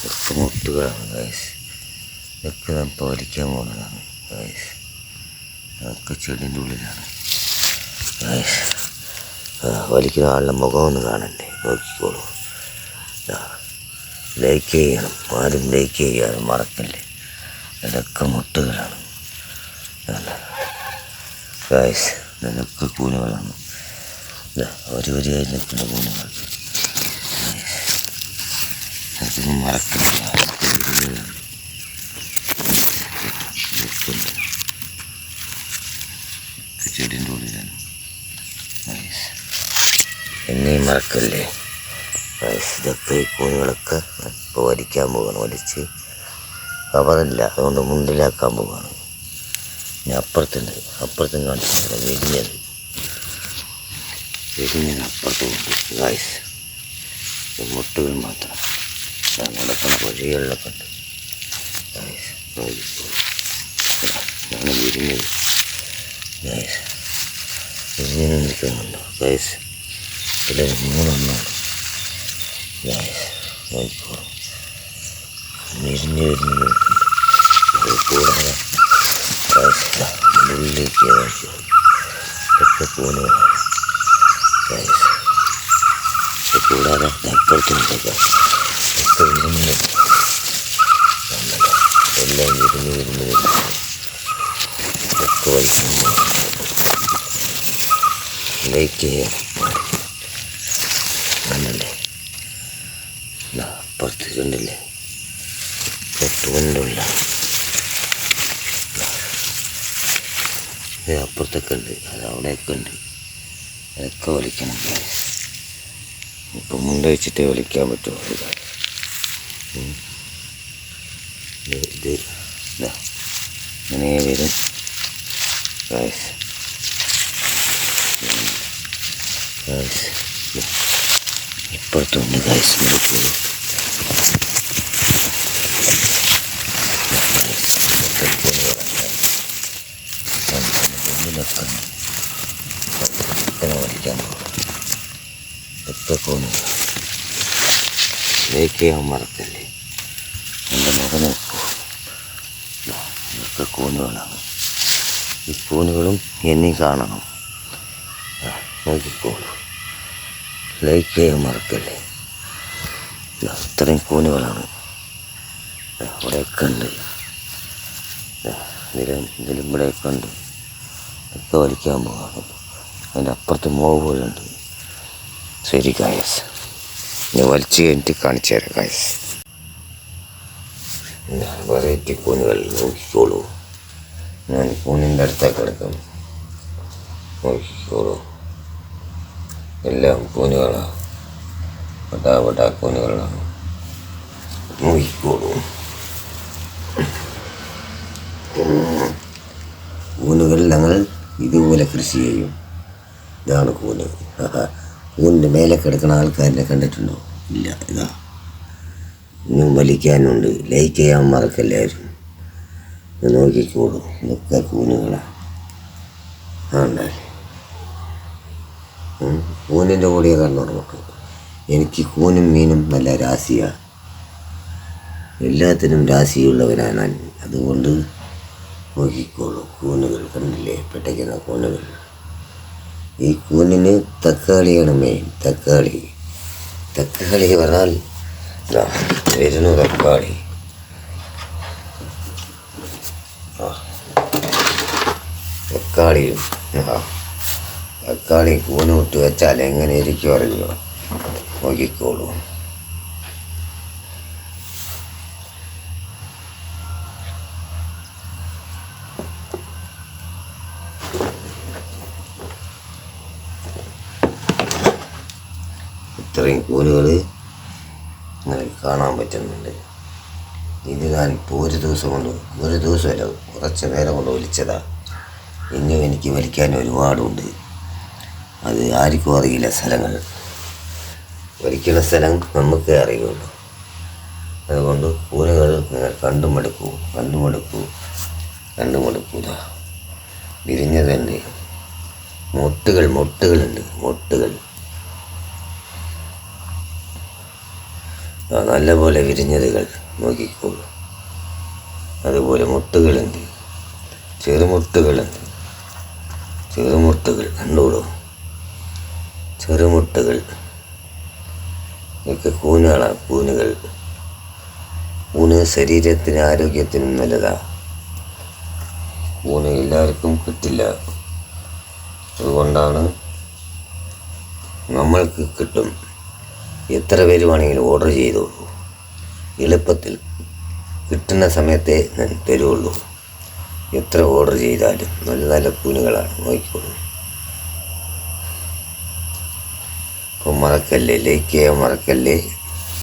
ഇതൊക്കെ മുട്ടുകളാണ് ഗൈസ് ഇതൊക്കെ നമ്മൾ വലിക്കാൻ പോകുന്നതാണ് ഗൈസ് അതൊക്കെ ചെടിന്റെ ഉള്ളിലാണ് ഗൈസ് വലിക്കുന്ന ആളുടെ മുഖം ഒന്ന് കാണണ്ടേ നോക്കിക്കോളൂ ലൈക്ക് ചെയ്യണം ആരും ലൈക്ക് ചെയ്യാതെ മറക്കല്ലേ ഇതൊക്കെ മുട്ടുകളാണ് ഗൈസ് ഇതൊക്കെ കൂനുകളാണ് ഒരു വരിയായി നിൽക്കുന്ന കൂനുകൾ അതൊന്നും മറക്കില്ല ചെടിന്റെ ഉള്ളിലാണ്. എന്നെയും മറക്കല്ലേ? ഇതൊക്കെ ഈ കോഴികളൊക്കെ ഇപ്പോൾ വലിക്കാൻ പോവാണ് വലിച്ച്. കവറില്ല അതുകൊണ്ട് മുണ്ടിലാക്കാൻ പോവാണ്. ഞാൻ അപ്പുറത്തുണ്ട് അപ്പുറത്തും കാണിച്ചിട്ടില്ല വിരിഞ്ഞത്. വിരിഞ്ഞത് അപ്പുറത്തുണ്ട് ഗൈസ് മുട്ടുകൾ മാത്രം. നടക്കുന്ന വഴികളിലൊക്കെ ഉണ്ട്. ഇതാണ് വിരിഞ്ഞത്. ഗൈസ് വിരിഞ്ഞ് നിൽക്കുന്നുണ്ടോ. ഗൈസ് ഇവിടെ മൂന്നെണ്ണമാണ്. ഗൈസ് നോക്കിക്കോ വിരിഞ്ഞ് വിരിഞ്ഞ് നിൽക്കുന്നുണ്ട്. അത് കൂടാതെ ഉള്ളിലേക്ക് ഇതൊക്കെ കൂനുകളാണ് ഗൈസ് കൂടാതെ അപ്പുറത്തുണ്ട് ഗൈസ്. വിരിഞ്ഞ് എല്ലാം ഇരുന്ന് ഇരുന്ന് വിരിഞ്ഞ് ഒക്കെ വലിക്കുന്നു ലൈക്ക് ചെയ്യാം ഇതാ അപ്പുറത്ത് കണ്ടില്ലേ? തൊട്ടുകൊണ്ടുള്ള ഇത് അപ്പുറത്തൊക്കെ ഉണ്ട്. അത് അവിടെയൊക്കെ ഉണ്ട്. അതൊക്കെ വലിക്കണം. ഇപ്പം മുണ്ട വെച്ചിട്ടേ വലിക്കാൻ പറ്റുള്ളൂ. ഉം. ഇത് ഇത് ഇതാ ഇങ്ങനെ വരും ഗായ്സ് ഗായ്സ് ഇപ്പുറത്തുണ്ട് ഗായ്സ് നോക്കിക്കോളൂ ഉള്ളിലൊക്കെ ഉണ്ട് ഇങ്ങനെ വലിക്കാൻ എത്ര കോണു ലൈക്ക് മറക്കല്ലേ എന്റെ മകനെ ഇതൊക്കെ കൂനുകളാണ്. ഈ കൂനുകളും എന്നെയും കാണണം. നോക്കിക്കോളൂ ലൈക്ക് മറക്കല്ലേ ഇത്രയും കൂനുകളാണ്. ദാ, അവിടെയൊക്കെ ഉണ്ട്. ഇതിലും ഇതിലും ഇവിടെയൊക്കെ ഉണ്ട്. ഒക്കെ വലിക്കാൻ പോകാണ് അതിന്റെ അപ്പുറത്ത് മോവുകളുണ്ട് ശരി കായസ് ഞാൻ വലിച്ചു കഴിഞ്ഞിട്ട് കാണിച്ചു തരാം കാശ് വെറൈറ്റി കൂണുകൾ നോക്കിക്കോളൂ. ഞാൻ കൂണിന്റെ അടുത്തേക്ക് കിടക്കും. നോക്കിക്കോളൂ. എല്ലാം കൂനുകളാണ് പട്ടാ പട്ടാ കൂനുകളാണ് നോക്കിക്കോളൂ. കൂനുകൾ ഞങ്ങൾ ഇതുപോലെ കൃഷി ചെയ്യും. ഇതാണ് കൂന് കൂനിന്റെ മേലെ കിടക്കുന്ന ആൾക്കാരിനെ കണ്ടിട്ടുണ്ടോ? ഇല്ല ഇതാ. ഇന്നും വലിക്കാനുണ്ട്. ലൈക്ക് ചെയ്യാൻ മറക്കല്ലായിരുന്നു. നോക്കിക്കോളൂ. ഇതൊക്കെ കൂനുകളാണ് ആണ്ടേ കൂനിന്റെ കൂടെ കണ്ണോട് മക്കൾ എനിക്ക് കൂനും മീനും നല്ല രാശിയാണ് എല്ലാത്തിനും രാശിയുള്ളവനാണ് ഞാൻ. അതുകൊണ്ട് നോക്കിക്കോളൂ. കൂനുകൾ കണ്ടില്ലേ? പെട്ടയ്ക്കുന്ന കൂനുകൾ. ഈ കൂനിന് തക്കാളിയാണ് മെയിൻ തക്കാളി. തക്കാളി പറഞ്ഞാൽ വരുന്നു തക്കാളി. തക്കാളിയും തക്കാളി കൂന് വിട്ട് വെച്ചാൽ എങ്ങനെ ഇരിക്കും അറിയോ നോക്കിക്കോളൂ. ഇത്രയും കൂലുകൾ നിങ്ങൾക്ക് കാണാൻ പറ്റുന്നുണ്ട്. ഇത് ഞാനിപ്പോൾ ഒരു ദിവസം കൊണ്ട് ഒരു ദിവസമല്ല കുറച്ച് നേരം കൊണ്ട് വലിച്ചതാ ഇനിയും എനിക്ക് വലിക്കാൻ ഒരുപാടുണ്ട്. അത് ആർക്കും അറിയില്ല സ്ഥലങ്ങൾ. വലിക്കുന്ന സ്ഥലം നമുക്കേ അറിയുള്ളൂ. അതുകൊണ്ട് കൂലുകൾ നിങ്ങൾ കണ്ടും എടുക്കൂ കണ്ടും എടുക്കൂ കണ്ടും എടുക്കൂല വിരിഞ്ഞതുണ്ട് മൊട്ടുകൾ മൊട്ടുകളുണ്ട് മൊട്ടുകൾ. നല്ലപോലെ വിരിഞ്ഞതുകൾ നോക്കിക്കോളൂ അതുപോലെ മുട്ടുകളുണ്ട്. ചെറുമുട്ടുകളുണ്ട് ചെറുമുട്ടുകൾ കണ്ടോളൂ. ചെറുമുട്ടുകൾ ഇതൊക്കെ കൂനുകളാണ് കൂനുകൾ. കൂണ് ശരീരത്തിന് ആരോഗ്യത്തിനും നല്ലതാണ് കൂണ് എല്ലാവർക്കും കിട്ടില്ല. അതുകൊണ്ടാണ് നമ്മൾക്ക് കിട്ടും. എത്ര പേര് വേണമെങ്കിലും ഓർഡർ ചെയ്തോളൂ. എളുപ്പത്തിൽ കിട്ടുന്ന സമയത്തെ ഞാൻ തരുള്ളൂ എത്ര ഓർഡർ ചെയ്താലും നല്ല നല്ല കൂനുകളാണ് നോക്കിക്കോളൂ. അപ്പോൾ മറക്കല്ലേ? ലൈക്ക് ചെയ്യാൻ മറക്കല്ലേ?